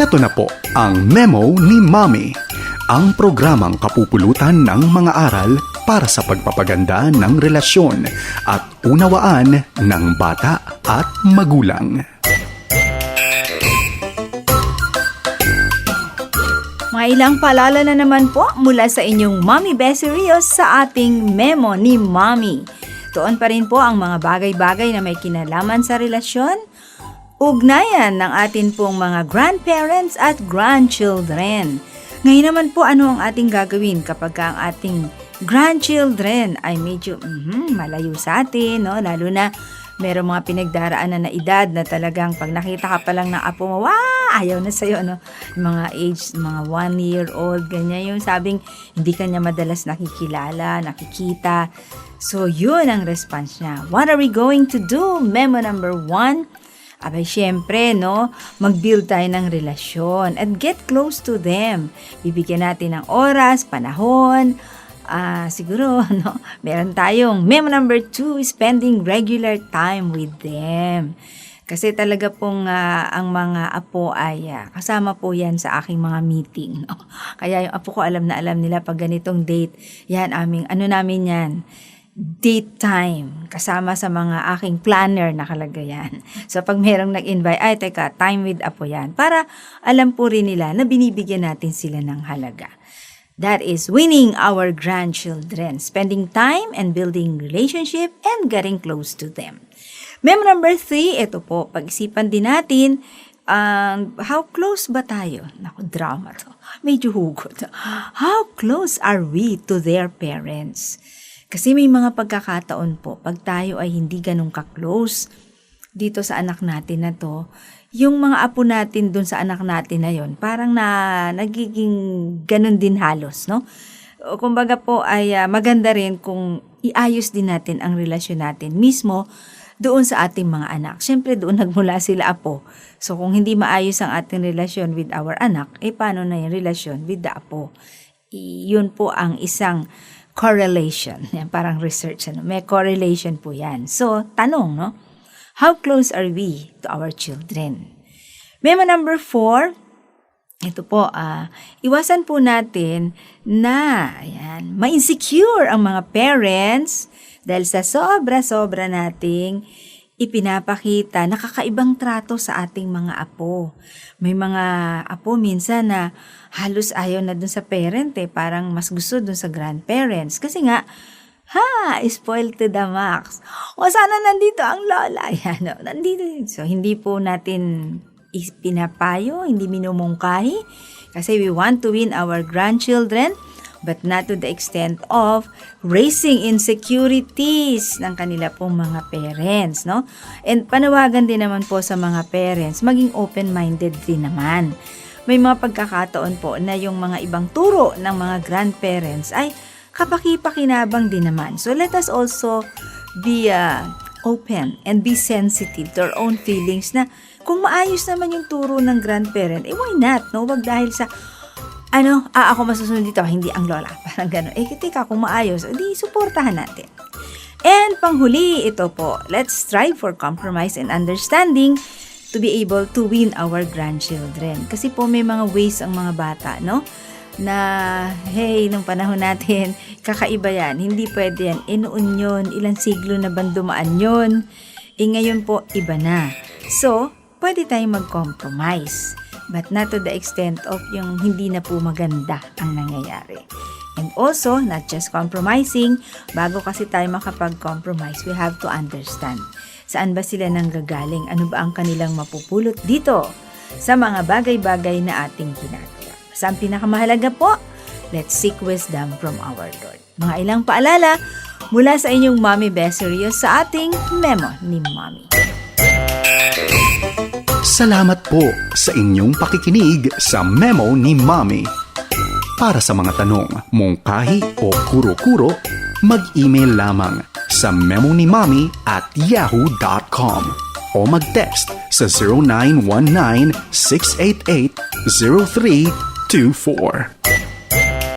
Heto na po ang Memo ni Mommy, ang programang kapupulutan ng mga aral para sa pagpapaganda ng relasyon at unawaan ng bata at magulang. Mga ilang paalala na naman po mula sa inyong Mommy Beserios sa ating memo ni Mommy. Doon pa rin po ang mga bagay-bagay na may kinalaman sa relasyon, ugnayan ng atin pong mga grandparents at grandchildren. Ngayon naman po ano ang ating gagawin kapag ang ating grandchildren ay medyo mhm, malayo sa atin, no? lalo na merong mga pinagdaraanan na edad na talagang pag nakita ka pa lang ng apo mo, wah, ayaw na sa'yo, no? Yung Mga age, mga one year old, ganyan yung sabing hindi kanya madalas nakikilala, nakikita. So, yun ang response niya. What are we going to do? Memo number one, Abay, syempre, no? Mag-build tayo ng relasyon and get close to them. Bibigyan natin ng oras, panahon, ah, siguro, no? Meron tayong memo number two, spending regular time with them. Kasi talaga pong ah, ang mga apo ay ah, kasama po yan sa aking mga meeting. No? Kaya yung apo ko alam na alam nila pag ganitong date, yan aming, ano namin yan, date time kasama sa mga aking planner nakalagay yan. So pag merong nag-invite, ay teka, time with apo yan. Para alam po rin nila na binibigyan natin sila ng halaga. That is winning our grandchildren, spending time and building relationship and getting close to them. Mem number three, ito po, pag-isipan din natin, um, how close ba tayo? Naku, drama to. Medyo hugot. How close are we to their parents? Kasi may mga pagkakataon po, pag tayo ay hindi ganun ka-close dito sa anak natin na to, yung mga apo natin dun sa anak natin na yon parang na nagiging ganun din halos, no? Kumbaga po ay ah, maganda rin kung iayos din natin ang relasyon natin mismo doon sa ating mga anak. Siyempre doon nagmula sila apo. So kung hindi maayos ang ating relasyon with our anak, eh paano na yung relasyon with the apo? I- yun po ang isang correlation. Yan, parang research. Ano? May correlation po yan. So, tanong, no? How close are we to our children? Memo number four, ito po, ah, iwasan po natin na ayan, ma-insecure ang mga parents dahil sa sobra-sobra nating ipinapakita nakakaibang trato sa ating mga apo. May mga apo minsan na halos ayaw na dun sa parent eh, parang mas gusto dun sa grandparents. Kasi nga, ha, spoiled to the max. O sana nandito ang lola. Yan, no? nandito. So, hindi po natin pinapayo, hindi minumungkahi. Kasi we want to win our grandchildren but not to the extent of raising insecurities ng kanila pong mga parents, no? And panawagan din naman po sa mga parents, maging open-minded din naman. May mga pagkakataon po na yung mga ibang turo ng mga grandparents ay kapaki-pakinabang din naman. So let us also be uh, open and be sensitive to our own feelings na kung maayos naman yung turo ng grandparent, eh why not, no? Wag dahil sa ano, ah, ako masusunod dito, hindi ang lola. Parang gano'n. Eh, tika, kung maayos, di suportahan natin. And panghuli, ito po, let's strive for compromise and understanding to be able to win our grandchildren. Kasi po may mga ways ang mga bata, no? Na, hey, nung panahon natin, kakaiba yan. Hindi pwede yan. E noon yun, ilang siglo na bang dumaan yun? E ngayon po, iba na. So, pwede tayong mag-compromise. But not to the extent of yung hindi na po maganda ang nangyayari. And also, not just compromising, bago kasi tayo makapag-compromise, we have to understand saan ba sila nanggagaling, ano ba ang kanilang mapupulot dito sa mga bagay-bagay na ating ginagawa. Sa ang pinakamahalaga po, let's seek wisdom from our Lord. Mga ilang paalala mula sa inyong Mommy Beserios sa ating memo ni Mommy. Salamat po sa inyong pakikinig sa Memo ni Mommy. Para sa mga tanong, mungkahi o kuro-kuro, mag-email lamang sa memonimami at yahoo.com o mag-text sa 0919-688-0324.